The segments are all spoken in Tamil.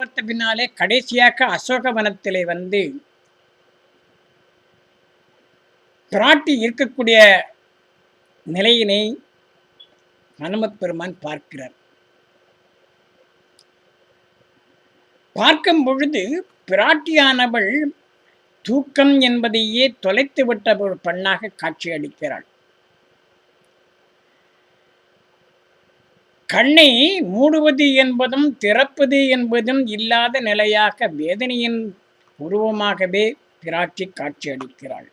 பார்த்த பின்னாலே கடைசியாக அசோகவனத்திலே வந்து பிராட்டி இருக்கக்கூடிய நிலையினை ஹனுமத் பெருமான் பார்க்கிறார். பார்க்கும் பொழுது பிராட்டியானவள் தூக்கம் என்பதையே தொலைத்து விட்ட ஒரு பெண்ணாக காட்சி அளிக்கிறாள் கண்ணை மூடுவது என்பதும் திறப்பது என்பதும் இல்லாத நிலையாக வேதனையின் உருவமாகவே பிராட்டி காட்சியளிக்கிறாள்.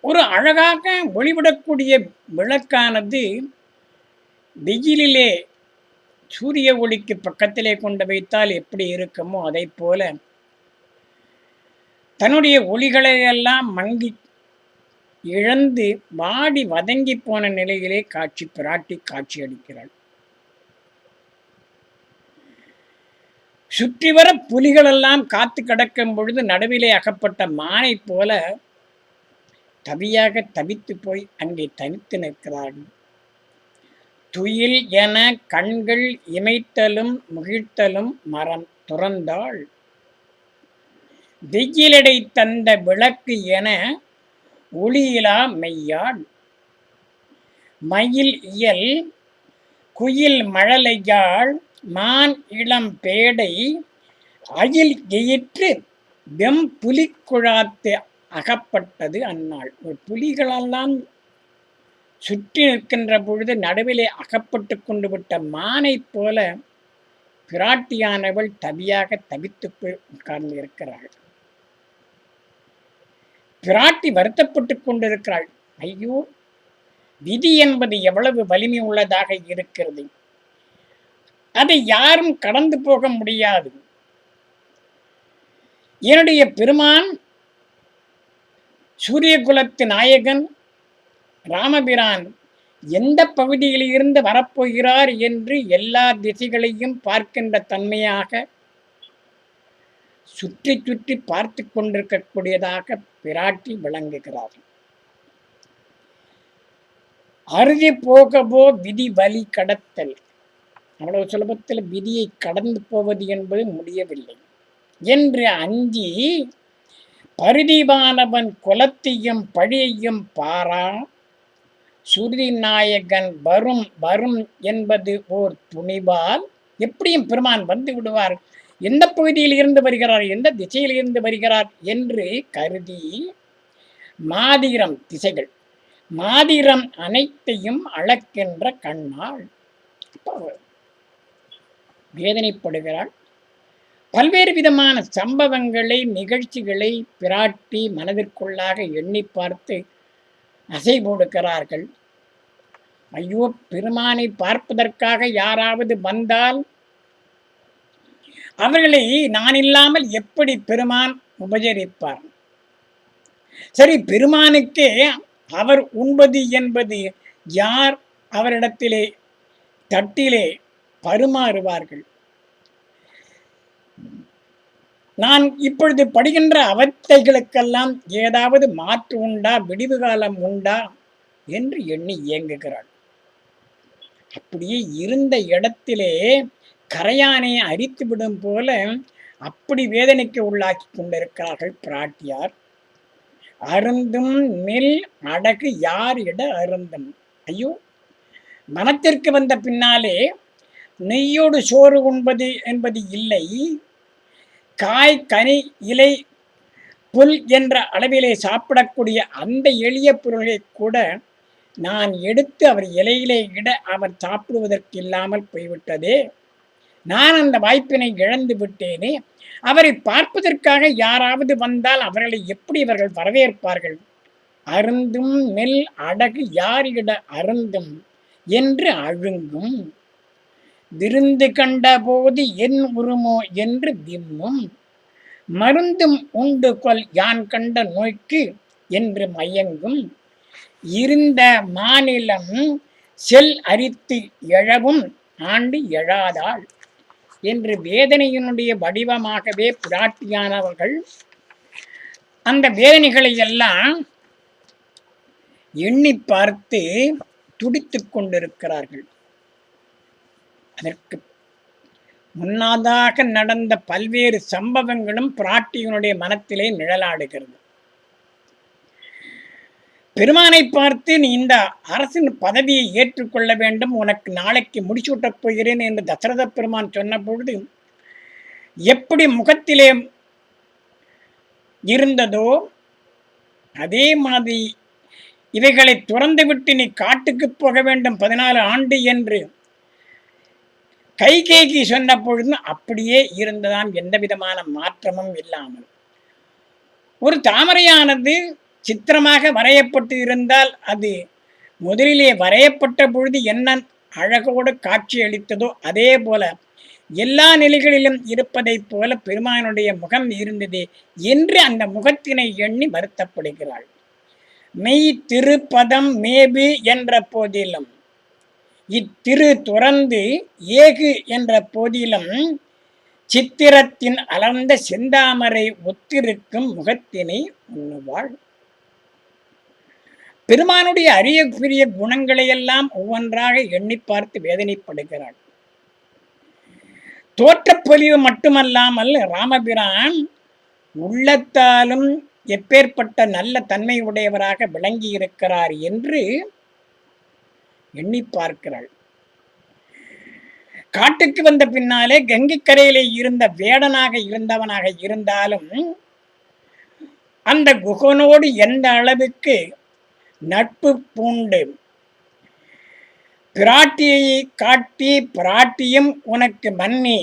ஒரு அழகாக ஒளிவிடக்கூடிய விளக்கானது வெயிலிலே சூரிய ஒளிக்கு பக்கத்திலே கொண்டு வைத்தால் எப்படி இருக்குமோ அதை போல தன்னுடைய ஒளிகளை எல்லாம் மங்கி இழந்து வாடி வதங்கி போன நிலையிலே காட்சி பிராட்டி காட்சி அளிக்கிறாள் சுற்றி வர புலிகளெல்லாம் காத்து கிடக்கும் பொழுது நடுவிலே அகப்பட்ட மானை போல தவியாக தவித்து போய் அங்கே தனித்து நிற்கிறார்கள் துயில் என கண்கள் இமைத்தலும் முகிழ்த்தலும் மரம் துறந்தாள். வெயிலடை தந்த விளக்கு என ஒளியிலா மெய்யான்? மயில் இயல் குயில் மழலையாள் மான் இளம் பேடை அயில் எயிற்று வெம் புலிக்குழாத்து அகப்பட்டது அந்நாள். ஒரு புலிகளெல்லாம் சுற்றி நிற்கின்ற பொழுது நடுவிலே அகப்பட்டு கொண்டு விட்ட மானைப் போல பிராட்டியானவள் தவியாக தவித்து போய் உட்கார்ந்து இருக்கிறாள் பிராட்டி வருத்தப்பட்டு கொண்டிருக்கிறாள். ஐயோ விதி என்பது எவ்வளவு வலிமை உள்ளதாக இருக்கிறது. அதை யாரும் கடந்து போக முடியாது. என்னுடைய பெருமான் சூரியகுலத்து நாயகன் ராமபிரான் எந்த பகுதியில் இருந்து வரப்போகிறார் என்று எல்லா திசைகளையும் பார்க்கின்ற தன்மையாக சுற்றி சுற்றி பார்த்து கொண்டிருக்கக்கூடியதாக பிராட்டி விளங்குகிறார்கள். அறுதி போகவோ விதி வழி கடத்தல். அவ்வளவு சுலபத்தில் விதியை கடந்து போவது என்பது முடியவில்லை. என்று அஞ்சி பரிதிவானவன் குலத்தையும் பழியையும் பாரா சுருதி நாயகன் வரும் வரும் என்பது ஓர் துணிவால் எப்படியும் பெருமான் வந்து விடுவார். எந்த பகுதியில் இருந்து வருகிறார் எந்த திசையில் இருந்து வருகிறார் என்று கருதி மாதிரம் திசைகள். மாதிரம் அனைத்தையும் அளக்கின்ற கண்ணாள் வேதனைப்படுகிறாள். பல்வேறு விதமான சம்பவங்களை நிகழ்ச்சிகளை பிராட்டி மனதிற்குள்ளாக எண்ணி பார்த்து அசை போடுக்கிறார்கள் ஐயோ பெருமானை பார்ப்பதற்காக யாராவது வந்தால் அவர்களை நான் இல்லாமல் எப்படி பெருமான் உபசரிப்பார் சரி பெருமானுக்கே அவர் உண்பது என்பது யார் அவரிடத்திலே தட்டிலே பருமாறுவார்கள்? நான் இப்பொழுது படுகின்ற அவத்தைகளுக்கெல்லாம் ஏதாவது மாற்று உண்டா விடிவு காலம் உண்டா என்று எண்ணி இயங்குகிறாள். அப்படியே இருந்த இடத்திலே கரையானை அரித்து விடும் போல அப்படி வேதனைக்கு உள்ளாக்கி கொண்டிருக்கிறார்கள் பிராட்டியார். அருந்தும் நெல் அடகு யார் இட அருந்தும்? ஐயோ மனத்திற்கு வந்த பின்னாலே நெய்யோடு சோறு உண்பது என்பது இல்லை. காய் கனி இலை புல் என்ற அளவிலே சாப்பிடக்கூடிய அந்த எளிய பொருளை கூட நான் எடுத்து அவர் இலையிலே இட அவர் சாப்பிடுவதற்கு இல்லாமல் போய்விட்டதே. நான் அந்த வாய்ப்பினை இழந்து விட்டேனே. அவரை பார்ப்பதற்காக யாராவது வந்தால் அவர்களை எப்படி அவர்கள் வரவேற்பார்கள்? அருந்தும் நெல் அடகு யாரிட அருந்தும்? என்று அழுங்கும். விருந்து கண்ட போது என் உருமோ என்று விம்மும். மருந்தும் உண்டு கொல் யான் கண்ட நோய்க்கு என்று மயங்கும். இருந்த மாநிலம் செல் அரித்து எழவும் ஆண்டு எழாதாள். என்று வேதனையினுடைய வடிவமாகவே புராட்டியானவர்கள் அந்த வேதனைகளை எல்லாம் எண்ணி பார்த்து துடித்து கொண்டிருக்கிறார்கள். அதற்கு முன்னாதாக நடந்த பல்வேறு சம்பவங்களும் பிராட்டியனுடைய மனத்திலே நிழலாடுகிறது. பெருமானை பார்த்து நீ இந்த அரசின் பதவியை ஏற்றுக்கொள்ள வேண்டும். உனக்கு நாளைக்கு முடிச்சூட்டப் போகிறேன் என்று தசரத பெருமான் சொன்ன பொழுது எப்படி முகத்திலே இருந்ததோ அதே மாதிரி இவைகளை துறந்துவிட்டு நீ காட்டுக்கு போக வேண்டும் பதினாலு ஆண்டு என்று கைகேகி சொன்ன பொழுதும் அப்படியே இருந்ததாம். எந்த விதமான மாற்றமும் இல்லாமல். ஒரு தாமரையானது சித்திரமாக வரையப்பட்டு இருந்தால் அது முதலிலே வரையப்பட்ட பொழுது என்ன அழகோடு காட்சி அளித்ததோ அதே போல எல்லா நிலைகளிலும் இருப்பதைப் போல பெருமானுடைய முகம் இருந்தது என்று அந்த முகத்தினை எண்ணி வருத்தப்படுகிறாள். மெய் திருப்பதம் மேபு என்ற போதிலும் இத்திரு துறந்து ஏகு என்ற போதிலும் சித்திரத்தின் அலர்ந்த செந்தாமரை ஒத்திருக்கும் முகத்தினை உண்ணுவாள். பெருமானுடைய அரிய பெரிய குணங்களையெல்லாம் ஒவ்வொன்றாக எண்ணி பார்த்து வேதனைப்படுகிறாள். தோற்றப்பொலிவு மட்டுமல்லாமல் ராமபிரான் உள்ளத்தாலும் எப்பேற்பட்ட நல்ல தன்மை உடையவராக விளங்கி இருக்கிறார் என்று எண்ணி பார்க்கிறாள். காட்டுக்கு வந்த பின்னாலே கங்கை கரையிலே இருந்த வேடனாக இருந்தவனாக இருந்தாலும் அந்த குகனோடு எந்த அளவுக்கு நட்பு பூண்டு. பிராட்டியை காட்டி பிராட்டியும் உனக்கு மன்னி.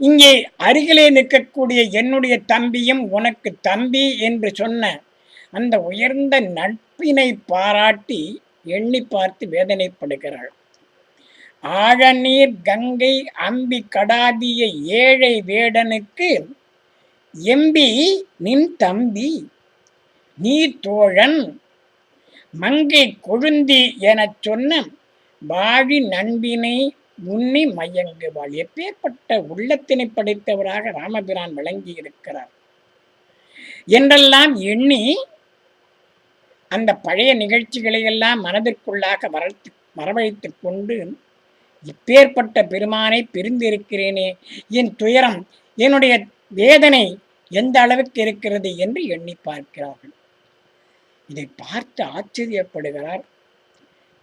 இங்கே அருகிலே நிற்கக்கூடிய என்னுடைய தம்பியும் உனக்கு தம்பி என்று சொன்ன அந்த உயர்ந்த நட்பினை பாராட்டி எண்ணி பார்த்து வேதனைப்படுகிறாள். ஆழநீர் கங்கை அம்பி கடாதிய ஏழை வேடனுக்கு எம்பி நின் தம்பி. நீ தோழன். மங்கை கொழுந்தி எனச் சொன்ன வாழி நண்பினை உன்னி மயங்குவாள். எப்பேற்பட்ட உள்ளத்தினை படைத்தவராக ராமபிரான் விளங்கி இருக்கிறார் என்றெல்லாம் எண்ணி அந்த பழைய நிகழ்ச்சிகளை எல்லாம் மனதிற்குள்ளாக வரத்து வரவழைத்து கொண்டு இப்பேற்பட்ட பெருமானை பிரிந்திருக்கிறேனே என் துயரம் என்னுடைய வேதனை எந்த அளவுக்கு இருக்கிறது என்று எண்ணி பார்க்கிறார்கள். இதை பார்த்து ஆச்சரியப்படுகிறார்.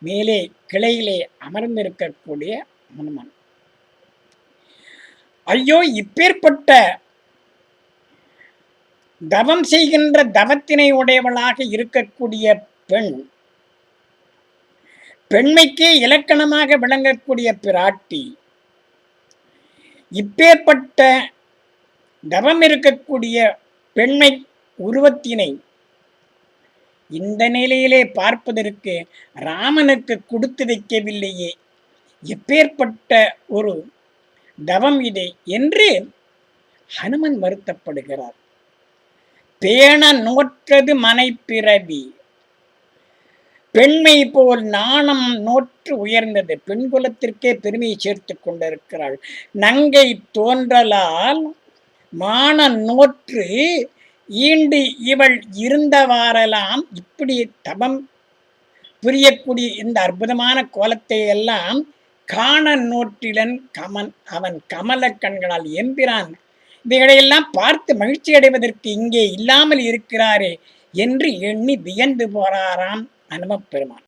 மேலே கிளையிலே அமர்ந்திருக்கக்கூடிய முன்மன் ஐயோ இப்பேற்பட்ட தவம் செய்கின்ற தவத்தினை உடையவளாக இருக்கக்கூடிய பெண் பெண்மைக்கே இலக்கணமாக விளங்கக்கூடிய பிராட்டி இப்பேற்பட்ட தவம் இருக்கக்கூடிய பெண்மை உருவத்தினை இந்த நிலையிலே பார்ப்பதற்கு ராமனுக்கு கொடுத்து வைக்கவில்லையே எப்பேற்பட்ட ஒரு தவம் இது என்று ஹனுமன் வருத்தப்படுகிறார். பேண நோற்றது மனைப்பிறவி. பெண்மை போல் நாணம் நோற்று உயர்ந்தது. பெண் குலத்திற்கே பெருமையை சேர்த்து கொண்டிருக்கிறாள். நங்கை தோன்றலால் மான நோற்று ஈண்டு இவள் இருந்தவாறெல்லாம் இப்படி தபம் புரியக்கூடிய இந்த அற்புதமான கோலத்தை எல்லாம் காண நோற்றிலன் கமன் அவன் கமல கண்களால் எம்பிரான் இவைகளையெல்லாம் பார்த்து மகிழ்ச்சி அடைவதற்கு இங்கே இல்லாமல் இருக்கிறாரே என்று எண்ணி வியந்து போறாராம் அனுமப்பெருமான்.